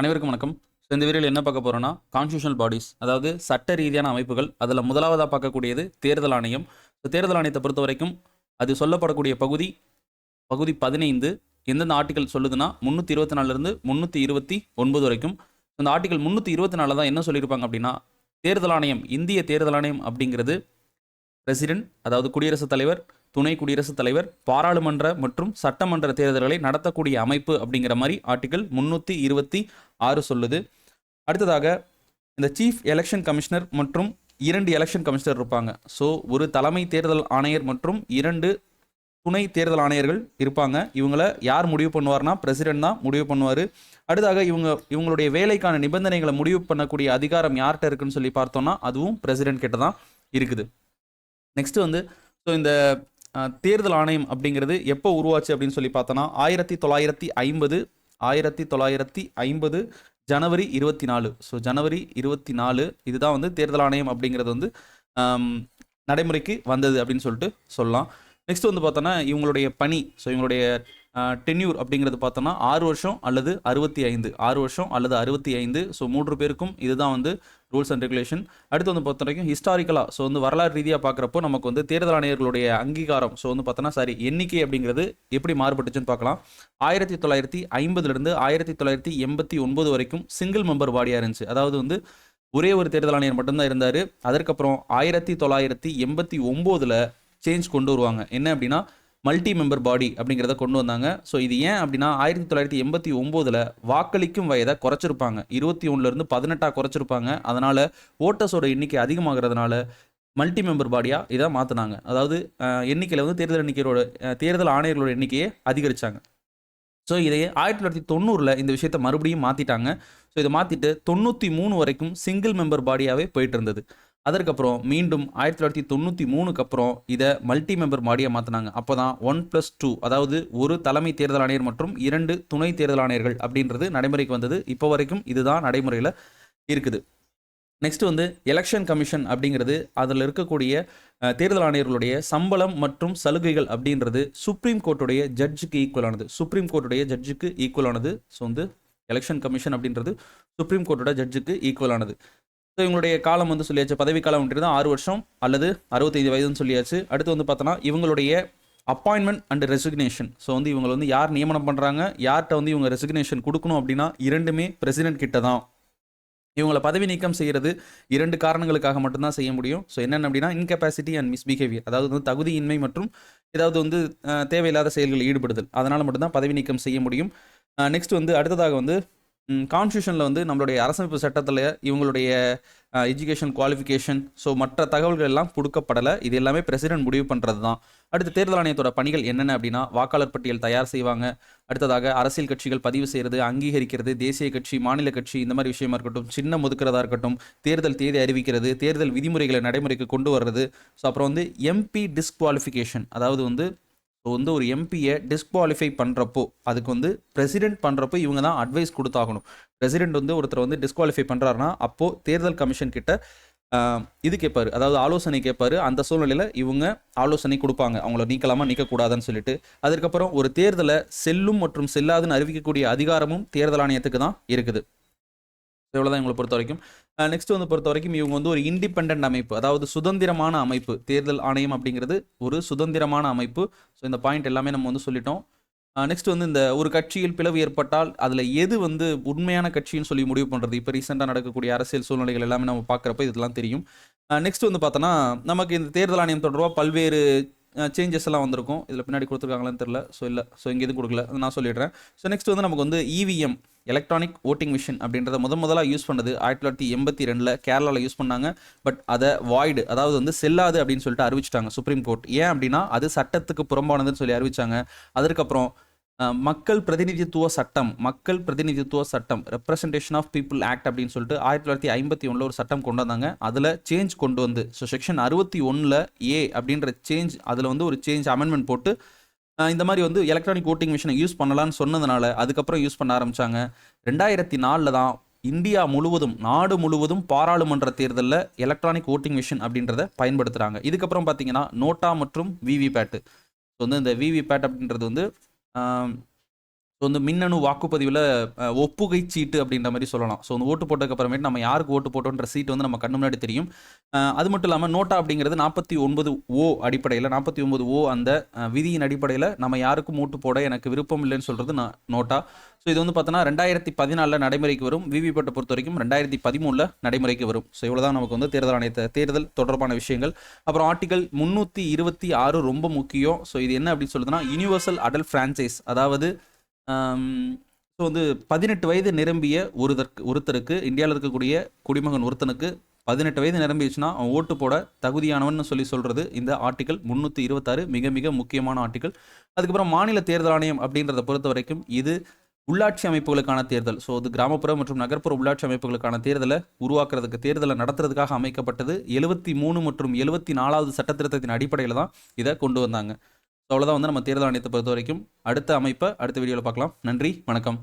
அனைவருக்கும் வணக்கம். ஸோ இந்த வீடியோவில் என்ன பார்க்க போகிறோன்னா கான்ஸ்டியூஷனல் பாடிஸ் அதாவது சட்ட ரீதியான அமைப்புகள் அதில் முதலாவதாக பார்க்கக்கூடியது தேர்தல் ஆணையம். ஸோ தேர்தல் ஆணையத்தை பொறுத்த வரைக்கும் அது சொல்லப்படக்கூடிய பகுதி பகுதி பதினைந்து எந்தெந்த ஆர்டிகல் சொல்லுதுன்னா முந்நூற்றி இருபத்தி நாலுலேருந்து முந்நூற்றி இருபத்தி ஒன்பது வரைக்கும். இந்த ஆர்டிகல் முந்நூற்றி இருபத்தி நாலில் தான் என்ன சொல்லியிருப்பாங்க அப்படின்னா தேர்தல் ஆணையம் இந்திய தேர்தல் ஆணையம் அப்படிங்கிறது பிரசிடென்ட் அதாவது குடியரசுத் தலைவர் துணை குடியரசுத் தலைவர் பாராளுமன்ற மற்றும் சட்டமன்ற தேர்தல்களை நடத்தக்கூடிய அமைப்பு அப்படிங்கிற மாதிரி ஆர்டிகல் முந்நூற்றி இருபத்தி ஆறு சொல்லுது. அடுத்ததாக இந்த சீஃப் எலெக்ஷன் கமிஷனர் மற்றும் இரண்டு எலெக்ஷன் கமிஷனர் இருப்பாங்க. ஸோ ஒரு தலைமை தேர்தல் ஆணையர் மற்றும் இரண்டு துணை தேர்தல் ஆணையர்கள் இருப்பாங்க. இவங்கள யார் முடிவு பண்ணுவார்னா பிரசிடென்ட் தான் முடிவு பண்ணுவார். அடுத்ததாக இவங்க இவங்களுடைய வேலைக்கான நிபந்தனைகளை முடிவு பண்ணக்கூடிய அதிகாரம் யார்கிட்ட இருக்குன்னு சொல்லி பார்த்தோம்னா அதுவும் பிரசிடென்ட் கிட்ட தான் இருக்குது. நெக்ஸ்ட் வந்து ஸோ இந்த தேர்தல் ஆணையம் அப்படிங்கிறது எப்போ உருவாச்சு அப்படின்னு சொல்லி பார்த்தோன்னா ஆயிரத்தி தொள்ளாயிரத்தி ஐம்பது ஆயிரத்தி தொள்ளாயிரத்தி ஐம்பது ஜனவரி இருபத்தி நாலு. ஸோ ஜனவரி இருபத்தி நாலு இதுதான் வந்து தேர்தல் ஆணையம் அப்படிங்கிறது வந்து நடைமுறைக்கு வந்தது அப்படின்னு சொல்லிட்டு சொல்லலாம். நெக்ஸ்ட் வந்து பார்த்தோன்னா இவங்களுடைய பணி ஸோ இவங்களுடைய டென்யூர் அப்படிங்கிறது பார்த்தோன்னா ஆறு வருஷம் அல்லது அறுபத்தி ஐந்து. ஆறு வருஷம் அல்லது அறுபத்தி ஐந்து ஸோ மூன்று பேருக்கும் இதுதான் வந்து ரூல்ஸ் அண்ட் ரெகுலேஷன். அடுத்து வந்து பொறுத்த வரைக்கும் ஹிஸ்டாரிக்கலாக ஸோ வந்து வரலாறு ரீதியாக பார்க்குறப்போ நமக்கு வந்து தேர்தல் ஆணையர்களுடைய அங்கீகாரம் ஸோ வந்து பார்த்தோன்னா சாரி எண்ணிக்கை அப்படிங்கிறது எப்படி மாறுபட்டுச்சுன்னு பார்க்கலாம் ஆயிரத்தி தொள்ளாயிரத்தி ஐம்பதுலேருந்து ஆயிரத்தி தொள்ளாயிரத்தி எண்பத்தி ஒன்பது வரைக்கும் சிங்கிள் மெம்பர் பாடியாக இருந்துச்சு. அதாவது வந்து ஒரே ஒரு தேர்தல் ஆணையர் மட்டும்தான் இருந்தார். அதற்கப்புறம் ஆயிரத்தி தொள்ளாயிரத்தி எண்பத்தி ஒம்போதில் சேஞ்ச் கொண்டு வருவாங்க. என்ன அப்படின்னா மல்டி மெம்பர் பாடி அப்படிங்கிறத கொண்டு வந்தாங்க. ஸோ இது ஏன் அப்படின்னா ஆயிரத்தி தொள்ளாயிரத்தி எண்பத்தி ஒம்போதில் வாக்களிக்கும் வயதை குறைச்சிருப்பாங்க. இருபத்தி ஒன்றுலேருந்து பதினெட்டாக குறைச்சிருப்பாங்க. அதனால் ஓட்டர்ஸோட எண்ணிக்கை அதிகமாகிறதுனால மல்டி மெம்பர் பாடியாக இதை மாற்றினாங்க அதாவது எண்ணிக்கையில் வந்து தேர்தல் எண்ணிக்கையோட தேர்தல் ஆணையர்களோட எண்ணிக்கையை அதிகரிச்சாங்க. ஸோ இதையே ஆயிரத்தி தொள்ளாயிரத்தி தொண்ணூறில் இந்த விஷயத்தை மறுபடியும் மாற்றிட்டாங்க ஸோ இதை மாற்றிட்டு தொண்ணூற்றி மூணு வரைக்கும் சிங்கிள் மெம்பர் பாடியாகவே போயிட்டு இருந்தது. அதற்கப்புறம் மீண்டும் ஆயிரத்தி தொள்ளாயிரத்தி தொண்ணூற்றி மூணுக்கு அப்புறம் இதை மல்டி மெம்பர் மாடியை மாற்றினாங்க அப்போ தான் ஒன் ப்ளஸ் டூ அதாவது ஒரு தலைமை தேர்தல் ஆணையர் மற்றும் இரண்டு துணை தேர்தல் ஆணையர்கள் அப்படின்றது நடைமுறைக்கு வந்தது. இப்போ வரைக்கும் இதுதான் நடைமுறையில் இருக்குது. நெக்ஸ்ட் வந்து எலெக்ஷன் கமிஷன் அப்படிங்கிறது அதில் இருக்கக்கூடிய தேர்தல் ஆணையர்களுடைய சம்பளம் மற்றும் சலுகைகள் அப்படின்றது சுப்ரீம் கோர்ட்டுடைய ஜட்ஜுக்கு ஈக்குவலானது சுப்ரீம் கோர்ட்டுடைய ஜட்ஜுக்கு ஈக்குவலானது ஸோ வந்து எலெக்ஷன் கமிஷன் அப்படின்றது சுப்ரீம் கோர்ட்டோட ஜட்ஜுக்கு ஈக்குவலானது ஸோ இவங்களுடைய காலம் வந்து சொல்லியாச்சு. பதவி காலம் அப்படின்றது ஆறு வருஷம் அல்லது அறுபத்தைந்து வயதுன்னு சொல்லியாச்சு. அடுத்து வந்து பார்த்தோன்னா இவங்களுடைய அப்பாயின்மெண்ட் அண்ட் ரெசிக்னேஷன் ஸோ வந்து இவங்களை வந்து யார் நியமனம் பண்ணுறாங்க யார்கிட்ட வந்து இவங்க ரெசிக்னேஷன் கொடுக்கணும் அப்படின்னா இரண்டுமே பிரசிடென்ட் கிட்ட தான். இவங்களை பதவி நீக்கம் செய்கிறது இரண்டு காரணங்களுக்காக மட்டும்தான் செய்ய முடியும். ஸோ என்னென்ன அப்படின்னா இன்கெப்பாசிட்டி அண்ட் மிஸ்பிஹேவியர் அதாவது வந்து தகுதியின்மை மற்றும் ஏதாவது வந்து தேவையில்லாத செயல்களில் ஈடுபடுதல். அதனால் மட்டும்தான் பதவி நீக்கம் செய்ய முடியும். நெக்ஸ்ட் வந்து அடுத்ததாக வந்து கான்ஸ்டியூஷனில் வந்து நம்மளுடைய அரசமைப்பு சட்டத்தில் இவங்களுடைய எஜுகேஷன் குவாலிஃபிகேஷன் ஸோ மற்ற தகவல்கள் எல்லாம் கொடுக்கப்படலை. இது எல்லாமே பிரசிடென்ட் முடிவு பண்ணுறது தான் அடுத்து தேர்தல் ஆணையத்தோட பணிகள் என்னென்ன அப்படின்னா வாக்காளர் பட்டியல் தயார் செய்வாங்க. அடுத்ததாக அரசியல் கட்சிகள் பதிவு செய்கிறது அங்கீகரிக்கிறது தேசிய கட்சி மாநில கட்சி இந்த மாதிரி விஷயமா இருக்கட்டும் சின்னம் ஒதுக்கிறதா இருக்கட்டும் தேர்தல் தேதி அறிவிக்கிறது தேர்தல் விதிமுறைகளை நடைமுறைக்கு கொண்டு வர்றது. ஸோ அப்புறம் வந்து எம்பி டிஸ்குவாலிஃபிகேஷன் அதாவது வந்து ஸோ வந்து ஒரு எம்பியை டிஸ்குவாலிஃபை பண்ணுறப்போ அதுக்கு வந்து பிரசிடென்ட் பண்ணுறப்போ இவங்க தான் அட்வைஸ் கொடுத்தாகணும். பிரசிடென்ட் வந்து ஒருத்தர் வந்து டிஸ்குவாலிஃபை பண்ணுறாருனா அப்போது தேர்தல் கமிஷன் கிட்ட இது கேட்பாரு அதாவது ஆலோசனை கேட்பாரு அந்த சூழ்நிலையில் இவங்க ஆலோசனை கொடுப்பாங்க. அவங்கள நீக்கலாமா நீக்கக்கூடாதுன்னு சொல்லிட்டு. அதுக்கப்புறம் ஒரு தேர்தலை செல்லும் மற்றும் செல்லாதுன்னு அறிவிக்கக்கூடிய அதிகாரமும் தேர்தல் ஆணையத்துக்கு தான் இருக்குது. இவ்வளோதான் இவங்களை பொறுத்த வரைக்கும். நெக்ஸ்ட் வந்து பொறுத்த வரைக்கும் இவங்க வந்து ஒரு இண்டிபெண்ட் அமைப்பு அதாவது சுதந்திரமான அமைப்பு தேர்தல் ஆணையம் அப்படிங்கிறது ஒரு சுதந்திரமான அமைப்பு. ஸோ இந்த பாயிண்ட் எல்லாமே நம்ம வந்து சொல்லிட்டோம். நெக்ஸ்ட் வந்து இந்த ஒரு கட்சியில் பிளவு ஏற்பட்டால் அதில் எது வந்து உண்மையான கட்சின்னு சொல்லி முடிவு பண்ணுறது இப்போ ரீசெண்டாக நடக்கக்கூடிய அரசியல் சூழ்நிலைகள் எல்லாமே நம்ம பார்க்குறப்ப இதெல்லாம் தெரியும். நெக்ஸ்ட் வந்து பார்த்தோன்னா நமக்கு இந்த தேர்தல் ஆணையம் தொடர்பாக பல்வேறு சேஞ்சஸ் எல்லாம் வந்திருக்கும். இதில் பின்னாடி கொடுத்துருக்காங்களான்னு தெரில ஸோ இல்லை. ஸோ இங்கே எதுவும் கொடுக்கல. நான் சொல்லிடுறேன். ஸோ நெக்ஸ்ட் வந்து நமக்கு வந்து இவிஎம் எலக்ட்ரானிக் ஓட்டிங் மிஷின் அப்படின்றத முத முதலாக யூஸ் பண்ணது ஆயிரத்தி தொள்ளாயிரத்தி எண்பத்தி ரெண்டில் கேரளாவில் யூஸ் பண்ணாங்க. பட் அதை வாய்டு அதாவது வந்து செல்லாது அப்படின்னு சொல்லிட்டு அறிவிச்சிட்டாங்க சுப்ரீம் கோர்ட் ஏன் அப்படின்னா அது சட்டத்துக்கு புறம்பானதுன்னு சொல்லி அறிவிச்சாங்க. அதற்கப்புறம் மக்கள் பிரதிநிதித்துவ சட்டம் மக்கள் பிரதிநிதித்துவ சட்டம் ரெப்ரசன்டேஷன் ஆஃப் பீப்புள் ஆக்ட் அப்படின்னு சொல்லிட்டு ஆயிரத்தி தொள்ளாயிரத்தி ஐம்பத்தி ஒன்றில் ஒரு சட்டம் கொண்டு வந்தாங்க. அதில் சேஞ்ச் கொண்டு வந்து ஸோ செக்ஷன் அறுபத்தி ஒன்றில் ஏ அப்படின்ற சேஞ்ச் அதில் வந்து ஒரு சேஞ்ச் அமெண்ட்மெண்ட் போட்டு இந்த மாதிரி வந்து எலக்ட்ரானிக் ஓட்டிங் மிஷினை யூஸ் பண்ணலாம்னு சொன்னதுனால அதுக்கப்புறம் யூஸ் பண்ண ஆரம்பிச்சாங்க. ரெண்டாயிரத்தி நாலில் தான் இந்தியா முழுவதும் நாடு முழுவதும் பாராளுமன்ற தேர்தலில் எலக்ட்ரானிக் ஓட்டிங் மிஷின் அப்படின்றத பயன்படுத்துகிறாங்க இதுக்கப்புறம் பார்த்தீங்கன்னா நோட்டா மற்றும் விவிபேட்டு ஸோ வந்து இந்த விவிபேட் அப்படின்றது வந்து ஸோ வந்து மின்னணு வாக்குப்பதிவில் ஒப்புகை சீட்டு அப்படின்ற மாதிரி சொல்லலாம். ஸோ வந்து ஓட்டு போட்டதுக்கு அப்புறமேட்டு நம்ம யாருக்கு ஓட்டு போட்டோன்ற சீட் வந்து நம்ம கண்ணு முன்னாடி தெரியும். அது மட்டும் இல்லாமல் நோட்டா அப்படிங்கிறது நாற்பத்தி ஒன்பது ஓ அடிப்படையில் நாற்பத்தி ஒன்பது ஓ அந்த விதியின் அடிப்படையில் நம்ம யாருக்கும் ஓட்டு போட எனக்கு விருப்பம் இல்லைன்னு சொல்கிறது நான் நோட்டா. ஸோ இது வந்து பார்த்தோன்னா ரெண்டாயிரத்தி பதினாலில் நடைமுறைக்கு வரும். விவிபேட்டை பொறுத்த வரைக்கும் ரெண்டாயிரத்தி பதிமூணில் நடைமுறைக்கு வரும். ஸோ இவ்வளோ தான் நமக்கு வந்து தேர்தல் ஆணையத்தை தேர்தல் தொடர்பான விஷயங்கள். அப்புறம் ஆர்டிகல் முந்நூற்றி இருபத்தி ஆறு ரொம்ப முக்கியம். ஸோ இது என்ன அப்படின்னு சொல்லுதுன்னா யூனிவர்சல் அடல்ட் ஃப்ரான்ச்சைஸ் அதாவது ஸோ வந்து பதினெட்டு வயது நிரம்பிய ஒருதற்கு ஒருத்தருக்கு இந்தியாவில் இருக்கக்கூடிய குடிமகன் ஒருத்தனுக்கு பதினெட்டு வயது நிரம்பிடுச்சுன்னா அவன் ஓட்டு போட தகுதியானவன் சொல்லி சொல்கிறது இந்த ஆர்டிக்கல் முந்நூற்றி இருபத்தாறு மிக மிக முக்கியமான ஆர்டிக்கல். அதுக்கப்புறம் மாநில தேர்தல் ஆணையம் அப்படின்றத பொறுத்த வரைக்கும் இது உள்ளாட்சி அமைப்புகளுக்கான தேர்தல். ஸோ அது கிராமப்புற மற்றும் நகர்ப்புற உள்ளாட்சி அமைப்புகளுக்கான தேர்தலை உருவாக்குறதுக்கு தேர்தலை நடத்துறதுக்காக அமைக்கப்பட்டது எழுபத்தி மூணு மற்றும் எழுபத்தி நாலாவது சட்டத்திருத்தத்தின் அடிப்படையில் தான் இதை கொண்டு வந்தாங்க. ஸோ அவ்வளோதான் வந்து நம்ம தேர்தல் ஆணையத்தை பொறுத்த வரைக்கும் அடுத்த அமைப்பை அடுத்த வீடியோவில் பார்க்கலாம். நன்றி வணக்கம்.